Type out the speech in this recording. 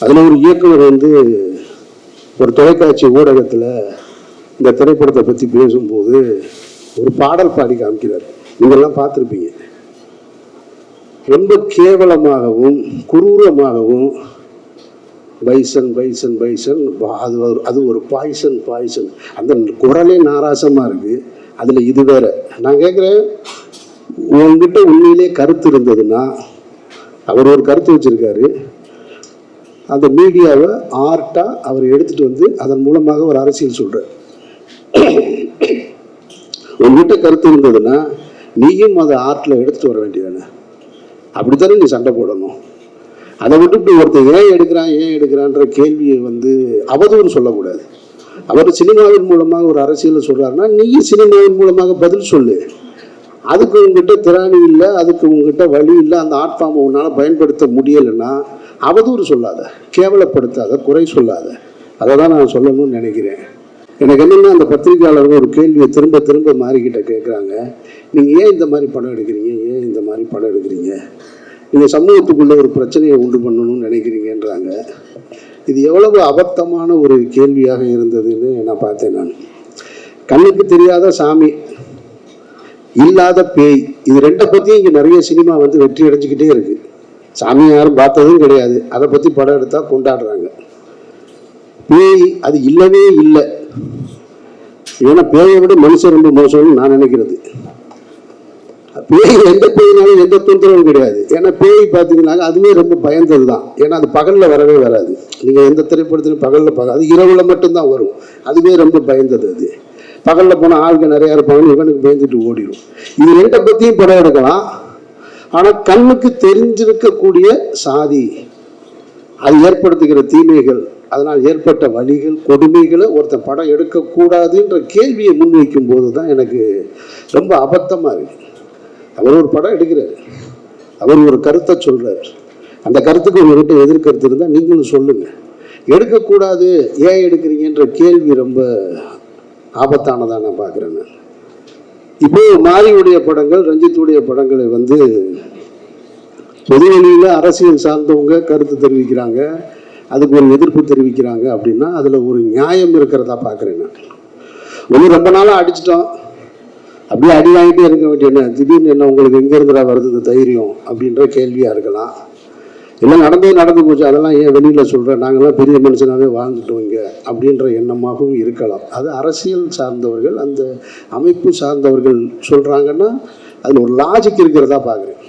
அதில் ஒரு இயக்குனர் வந்து ஒரு தொலைக்காட்சி ஊடகத்தில் இந்த திரைப்படத்தை பற்றி பேசும்போது ஒரு பாடல் பாடி காமிக்கிறார். நீங்கள்லாம் பார்த்துருப்பீங்க. ரொம்ப கேவலமாகவும் குரூரமாகவும் பைசன் பைசன் பைசன் பா- அது ஒரு அது ஒரு பாய்சன் பாய்சன். அந்த குரலே நாராசமாக இருக்குது அதில் இது வேற. நான் கேட்குறேன் உங்ககிட்ட உண்மையிலே கருத்து இருந்ததுன்னா அவர் ஒரு கருத்து வச்சுருக்காரு. அந்த மீடியாவை ஆர்ட்டாக அவர் எடுத்துகிட்டு வந்து அதன் மூலமாக ஒரு அரசியல் சொல்கிறார் உங்ககிட்ட கருத்து இருந்ததுன்னா நீயும் அதை ஆர்ட்டில் எடுத்துகிட்டு வர வேண்டியதானே? அப்படித்தானே நீ சண்டை போடணும். அதை விட்டுட்டு ஒருத்தர் ஏன் எடுக்கிறான் ஏன் எடுக்கிறான்ற கேள்வியை வந்து அவதூறு சொல்லக்கூடாது. அவர் சினிமாவின் மூலமாக ஒரு அரசியலை சொல்கிறாருன்னா நீயும் சினிமாவின் மூலமாக பதில் சொல்லு. அதுக்கு உங்ககிட்ட திராணி இல்லை அதுக்கு உங்ககிட்ட வழி இல்லை அந்த ஆர்ட் ஃபார்மை உன்னால் பயன்படுத்த முடியலைன்னா அவதூறு சொல்லாத கேவலப்படுத்தாத குறை சொல்லாத. அதை தான் நான் சொல்லணும்னு நினைக்கிறேன். எனக்கு என்னென்னா அந்த பத்திரிகையாளர்கள் ஒரு கேள்வியை திரும்ப திரும்ப மாறிக்கிட்ட கேட்குறாங்க நீங்கள் ஏன் இந்த மாதிரி படம் எடுக்கிறீங்க? ஏன் இந்த மாதிரி படம் எடுக்கிறீங்க? நீங்கள் சமூகத்துக்குள்ளே ஒரு பிரச்சனையை உண்டு பண்ணணும்னு நினைக்கிறீங்கன்றாங்க. இது எவ்வளவு அபத்தமான ஒரு கேள்வியாக இருந்ததுன்னு நான் பார்த்தேன் நான். கண்ணுக்கு தெரியாத சாமி இல்லாத பேய் இது ரெண்டை பற்றியும் இங்கே நிறைய சினிமா வந்து வெற்றி அடைஞ்சிக்கிட்டே இருக்குது சாமி யாரும் பார்த்ததும் கிடையாது. அதை பற்றி படம் எடுத்தால் கொண்டாடுறாங்க. பேய் அது இல்லவே இல்லை. ஏன்னா பேயை விட மனுஷன் ரொம்ப மோசம்னு நான் நினைக்கிறது. பேய் எந்த பேயினாலும் எந்த தொந்தரவும் கிடையாது. ஏன்னா பேய் பார்த்தீங்கன்னாக்க அதுவே ரொம்ப பயந்தது தான். ஏன்னா அது பகலில் வரவே வராது. நீங்கள் எந்த திரைப்படத்திலும் பகலில் பார்க்க அது இரவில் மட்டும்தான் வரும். அதுவே ரொம்ப பயந்தது அது. பகலில் போனால் ஆளுங்க நிறையா இருப்பாங்கன்னு இவனுக்கு பயந்துட்டு ஓடிடும் இது ரெண்டை பற்றியும் படம் எடுக்கலாம். ஆனால் கண்ணுக்கு தெரிஞ்சிருக்கக்கூடிய சாதி அது ஏற்படுத்துகிற தீமைகள் அதனால் ஏற்பட்ட வழிகள் கொடுமைகளை ஒருத்தன் படம் எடுக்கக்கூடாதுன்ற கேள்வியை முன்வைக்கும் போது தான் எனக்கு ரொம்ப அபத்தமாக இருக்கு. அவர் ஒரு படம் எடுக்கிறார். அவர் ஒரு கருத்தை சொல்கிறார் அந்த கருத்துக்கு உங்கள்கிட்ட எதிர்கருத்து இருந்தால் நீங்களும் சொல்லுங்கள் எடுக்கக்கூடாது ஏன் எடுக்கிறீங்கன்ற கேள்வி ரொம்ப ஆபத்தானதாக நான் பார்க்குறேன் நான். இப்போ மாரியுடைய படங்கள் ரஞ்சித்துடைய படங்களை வந்து பொதுவெளியில் அரசியல் சார்ந்தவங்க கருத்து தெரிவிக்கிறாங்க. அதுக்கு ஒரு எதிர்ப்பு தெரிவிக்கிறாங்க அப்படின்னா அதில் ஒரு நியாயம் இருக்கிறதா பார்க்குறேன் நான். ஒன்று ரொம்ப நாளாக அடிச்சிட்டோம். அப்படியே அடி வாங்கிட்டே இருக்க வேண்டிய என்ன? திடீர்னு என்ன உங்களுக்கு எங்கேருந்துடா வருது இந்த தைரியம் அப்படின்ற கேள்வியாக இருக்கலாம். எல்லாம் நடந்தே நடந்து போச்சு. அதெல்லாம் ஏன் வெளியில் சொல்கிறேன் நாங்கள்லாம் பெரிய மனுஷனாகவே வாழ்ந்துட்டோம் இங்கே அப்படின்ற எண்ணமாகவும் இருக்கலாம். அது அரசியல் சார்ந்தவர்கள் அந்த அமைப்பு சார்ந்தவர்கள் சொல்கிறாங்கன்னா அதில் ஒரு லாஜிக் இருக்கிறதா பார்க்குறேன்